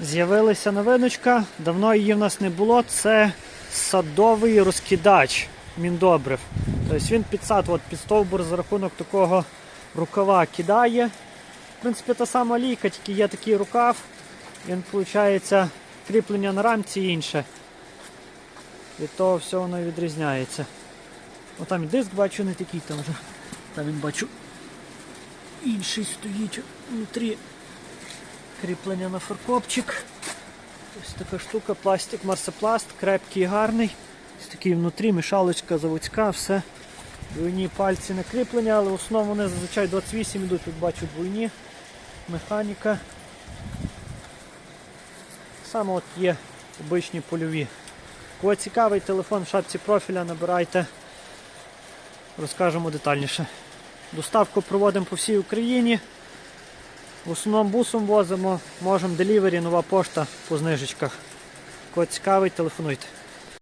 З'явилася новиночка, давно її в нас не було. Це садовий розкидач міндобрив. Тобто він під сад, от під стовбур за рахунок такого рукава кидає. В принципі, та сама лійка, тільки є такий рукав. Він, виходить, кріплення на рамці і інше. Від того все воно відрізняється. О, там і диск бачу не такий там вже. Там він бачу інший стоїть внутрі. Кріплення на фаркопчик. Ось така штука, пластик, марсопласт, крепкий гарний. Ось такий внутрі, мішалочка заводська, все. Двойні пальці на кріплення, але в основному вони зазвичай 28 йдуть, тут бачу двойні. Механіка. Саме от є обичні польові. Кого цікавий телефон в шапці профіля, набирайте, розкажемо детальніше. Доставку проводимо по всій Україні. В основному бусом возимо, можемо делівері, нова пошта по знижечках. Кого цікавий, телефонуйте.